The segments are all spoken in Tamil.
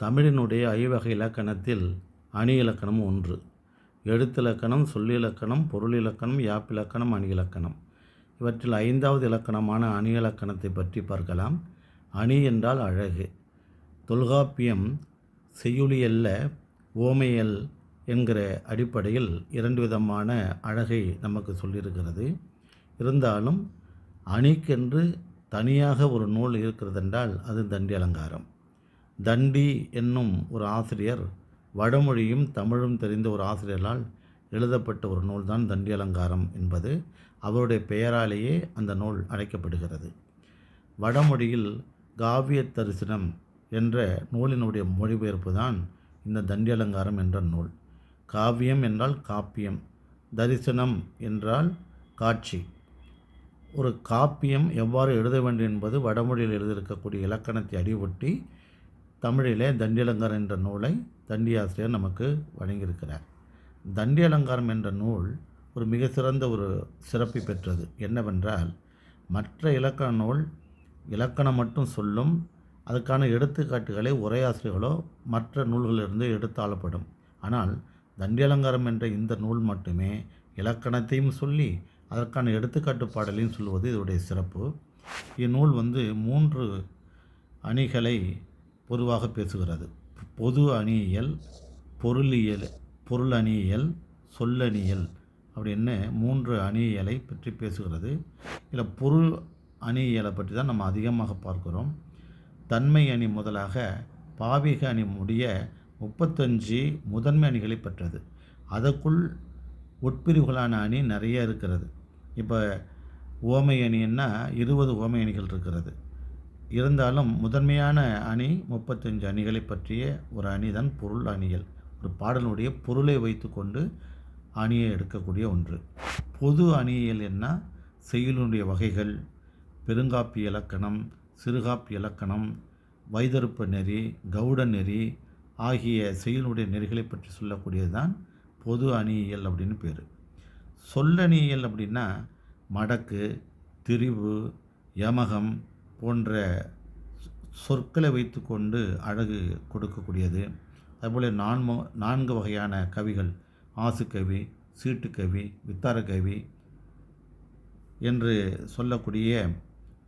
தமிழினுடைய ஐவகை இலக்கணத்தில் அணி இலக்கணம் ஒன்று. எழுத்திலக்கணம் சொல்லிலக்கணம் பொருளிலக்கணம் யாப்பிலக்கணம் அணி இலக்கணம். இவற்றில் ஐந்தாவது இலக்கணமான அணி இலக்கணத்தை பற்றி பார்க்கலாம். அணி என்றால் அழகு. தொல்காப்பியம் செய்யுளியல்ல ஓமையல் என்கிற அடிப்படையில் இரண்டு விதமான அழகை நமக்கு சொல்லியிருக்கிறது. இருந்தாலும் அணிக்கென்று தனியாக ஒரு நூல் இருக்கிறதென்றால் அது தண்டி அலங்காரம் தண்டி என்னும் ஒரு ஆசிரியர் வடமொழியும் தமிழும் தெரிந்த ஒரு ஆசிரியரால் எழுதப்பட்ட ஒரு நூல்தான் தண்டி அலங்காரம் என்பது. அவருடைய பெயராலேயே அந்த நூல் அழைக்கப்படுகிறது. வடமொழியில் காவிய தரிசனம் என்ற நூலினுடைய மொழிபெயர்ப்பு தான் இந்த தண்டி அலங்காரம் என்ற நூல். காவியம் என்றால் காப்பியம் தரிசனம் என்றால் காட்சி. ஒரு காப்பியம் எவ்வாறு எழுத வேண்டும் என்பது வடமொழியில் எழுதியிருக்கக்கூடிய இலக்கணத்தை அடிபொட்டி தமிழிலே தண்டியலங்காரம் என்ற நூலை தண்டி ஆசிரியர் நமக்கு வழங்கியிருக்கிறார். தண்டி அலங்காரம் என்ற நூல் ஒரு மிக சிறந்த ஒரு சிறப்பை பெற்றது. என்னவென்றால் மற்ற இலக்கண நூல் இலக்கணம் மட்டும் சொல்லும் அதுக்கான எடுத்துக்காட்டுகளை உரையாசிரியர்களோ மற்ற நூல்களிலிருந்து எடுத்தாளப்படும் ஆனால் தண்டி அலங்காரம் என்ற இந்த நூல் மட்டுமே இலக்கணத்தையும் சொல்லி அதற்கான எடுத்துக்காட்டு பாடலையும் சொல்வது இதோடைய சிறப்பு. இந்நூல் வந்து மூன்று அணிகளை பொதுவாக பேசுகிறது. பொது அணியியல் பொருளியல் பொருள் அணியியல் சொல்லணியல் அப்படின்னு மூன்று அணியியலை பற்றி பேசுகிறது. இதில் பொருள் அணியியலை பற்றி தான் நம்ம அதிகமாக பார்க்கிறோம். தன்மை அணி முதலாக பாவிக அணி முடிய முப்பத்தஞ்சு முதன்மை அணிகளை பெற்றது. அதற்குள் உட்பிரிவுகளான அணி நிறைய இருக்கிறது. இப்போ ஓமை அணின்னா இருபது ஓமை அணிகள் இருக்கிறது. இருந்தாலும் முதன்மையான அணி முப்பத்தஞ்சு அணிகளை பற்றிய ஒரு அணி தான் பொருள் அணிகள். ஒரு பாடலுடைய பொருளை வைத்துக்கொண்டு அணியை எடுக்கக்கூடிய ஒன்று. பொது அணியியல் என்ன? செய்யுளுடைய வகைகள் பெருங்காப்பி இலக்கணம் சிறுகாப்பி இலக்கணம் வைதருப்பு நெறி கவுட நெறி ஆகிய செயலுடைய நெறிகளை பற்றி சொல்லக்கூடியது தான் பொது அணியியல் அப்படின்னு பேர். சொல்லணியியல் அப்படின்னா மடக்கு திரிவு யமகம் போன்ற சொற்களை வைத்துக்கொண்டு அழகு கொடுக்கக்கூடியது. அதுபோல் நான்ம நான்கு வகையான கவிகள் ஆசுக்கவி சீட்டுக்கவி வித்தாரக்கவி என்று சொல்லக்கூடிய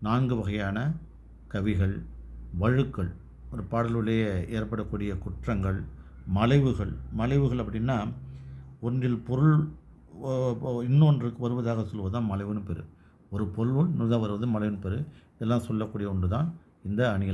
நான்கு வகையான கவிகள் வழுக்கள் ஒரு பாடலுடைய ஏற்படக்கூடிய குற்றங்கள் மலைவுகள். மலைவுகள் அப்படின்னா ஒன்றில் பொருள் இன்னொன்றுக்கு வருவதாக சொல்வதுதான் மலைவுன்னு பேர். ஒரு பொருள் இன்னொரு வருவது பெரு. இதெல்லாம் சொல்லக்கூடிய ஒன்று தான் இந்த அணிகள்.